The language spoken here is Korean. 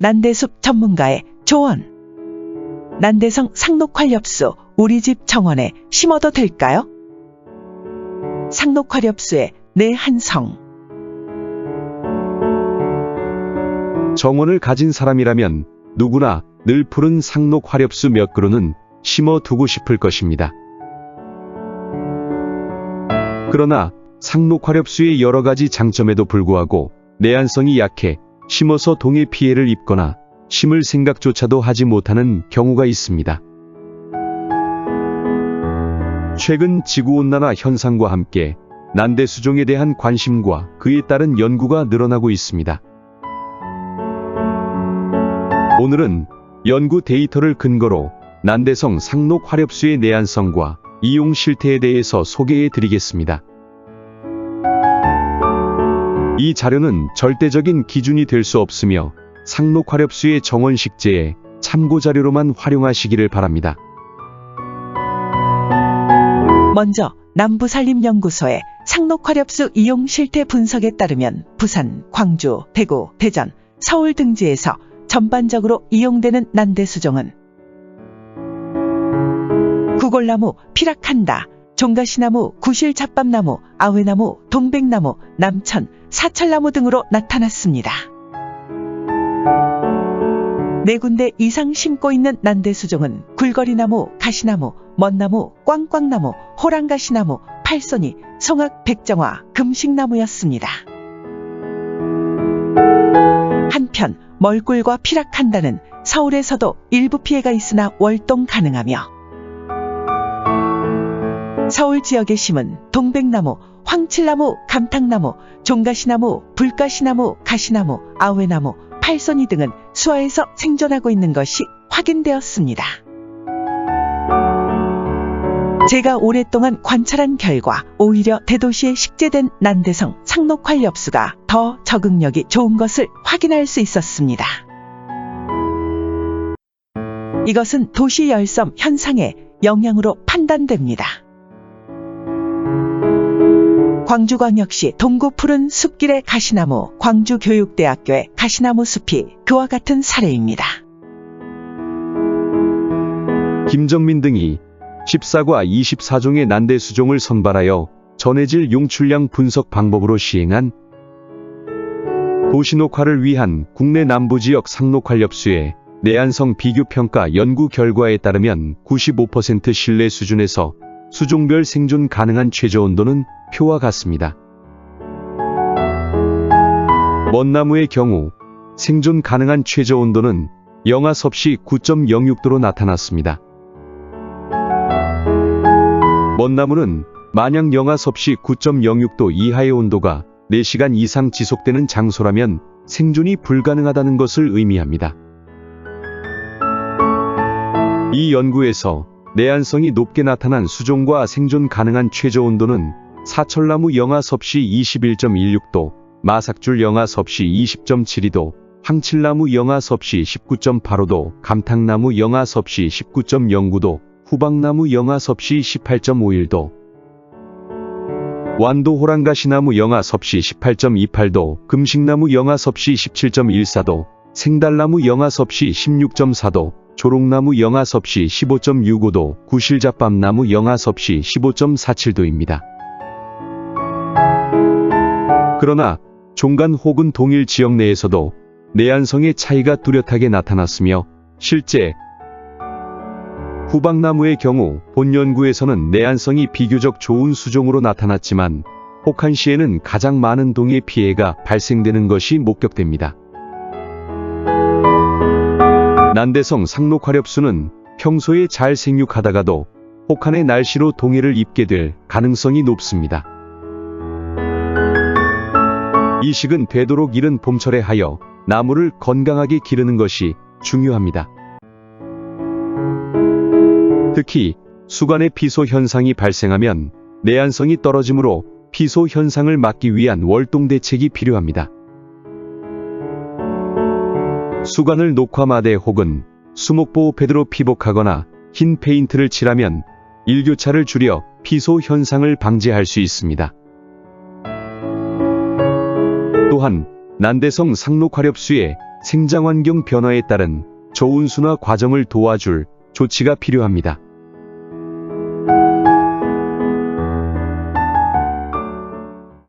난대숲 전문가의 조언. 난대성 상록활엽수 우리 집 정원에 심어도 될까요? 상록활엽수의 내 한성. 정원을 가진 사람이라면 누구나 늘 푸른 상록 화렵수 몇 그루는 심어 두고 싶을 것입니다. 그러나 상록 화렵수의 여러 가지 장점에도 불구하고 내한성이 약해 심어서 동해 피해를 입거나 심을 생각조차도 하지 못하는 경우가 있습니다. 최근 지구온난화 현상과 함께 난대 수종에 대한 관심과 그에 따른 연구가 늘어나고 있습니다. 오늘은 연구 데이터를 근거로 난대성 상록 화렵수의 내한성과 이용 실태에 대해서 소개해 드리겠습니다. 이 자료는 절대적인 기준이 될 수 없으며 상록 화렵수의 정원 식재에 참고 자료로만 활용하시기를 바랍니다. 먼저 남부산림연구소의 상록화렵수 이용 실태 분석에 따르면 부산, 광주, 대구, 대전, 서울 등지에서 전반적으로 이용되는 난대 수종은 구골나무, 피락한다, 종가시나무, 구실 잡밥나무, 아회나무, 동백나무, 남천, 사철나무 등으로 나타났습니다. 네 군데 이상 심고 있는 난대수종은 굴거리나무, 가시나무, 먼나무, 꽝꽝나무, 호랑가시나무, 팔손이, 송악, 백정화, 금식나무였습니다. 한편 멀꿀과 피락한다는 서울에서도 일부 피해가 있으나 월동 가능하며 서울 지역에 심은 동백나무, 황칠나무, 감탕나무, 종가시나무, 불가시나무, 가시나무, 아회나무, 팔손이 등은 수화에서 생존하고 있는 것이 확인되었습니다. 제가 오랫동안 관찰한 결과 오히려 대도시에 식재된 난대성 상록활 엽수가 더 적응력이 좋은 것을 확인할 수 있었습니다. 이것은 도시 열섬 현상의 영향으로 판단됩니다. 광주광역시 동구 푸른 숲길의 가시나무, 광주교육대학교의 가시나무 숲이 그와 같은 사례입니다. 김정민 등이 14과 24종의 난대 수종을 선발하여 전해질 용출량 분석 방법으로 시행한 도시녹화를 위한 국내 남부지역 상록활엽수의 내한성 비교평가 연구 결과에 따르면 95% 신뢰 수준에서 수종별 생존 가능한 최저 온도는 표와 같습니다. 먼나무의 경우 생존 가능한 최저 온도는 영하 섭씨 9.06도로 나타났습니다. 먼나무는 만약 영하 섭씨 9.06도 이하의 온도가 4시간 이상 지속되는 장소라면 생존이 불가능하다는 것을 의미합니다. 이 연구에서 내한성이 높게 나타난 수종과 생존 가능한 최저 온도는 사철나무 영하 섭씨 21.16도, 마삭줄 영하 섭씨 20.72도, 황칠나무 영하 섭씨 19.85도, 감탕나무 영하 섭씨 19.09도, 후박나무 영하 섭씨 18.51도, 완도 호랑가시나무 영하 섭씨 18.28도, 금식나무 영하 섭씨 17.14도, 생달나무 영하 섭씨 16.4도, 조롱나무 영하 섭씨 15.65도, 구실잡밤나무 영하 섭씨 15.47도입니다. 그러나 종간 혹은 동일 지역 내에서도 내한성의 차이가 뚜렷하게 나타났으며 실제 후박나무의 경우 본 연구에서는 내한성이 비교적 좋은 수종으로 나타났지만 혹한시에는 가장 많은 동해 피해가 발생되는 것이 목격됩니다. 난대성 상록화렵수는 평소에 잘 생육하다가도 혹한의 날씨로 동해를 입게 될 가능성이 높습니다. 이식은 되도록 이른 봄철에 하여 나무를 건강하게 기르는 것이 중요합니다. 특히 수간의 피소 현상이 발생하면 내한성이 떨어지므로 피소 현상을 막기 위한 월동 대책이 필요합니다. 수간을 녹화마대 혹은 수목보호 패드로 피복하거나 흰 페인트를 칠하면 일교차를 줄여 피소 현상을 방지할 수 있습니다. 또한 난대성 상록화렵수에 생장환경 변화에 따른 저온순화 과정을 도와줄 조치가 필요합니다.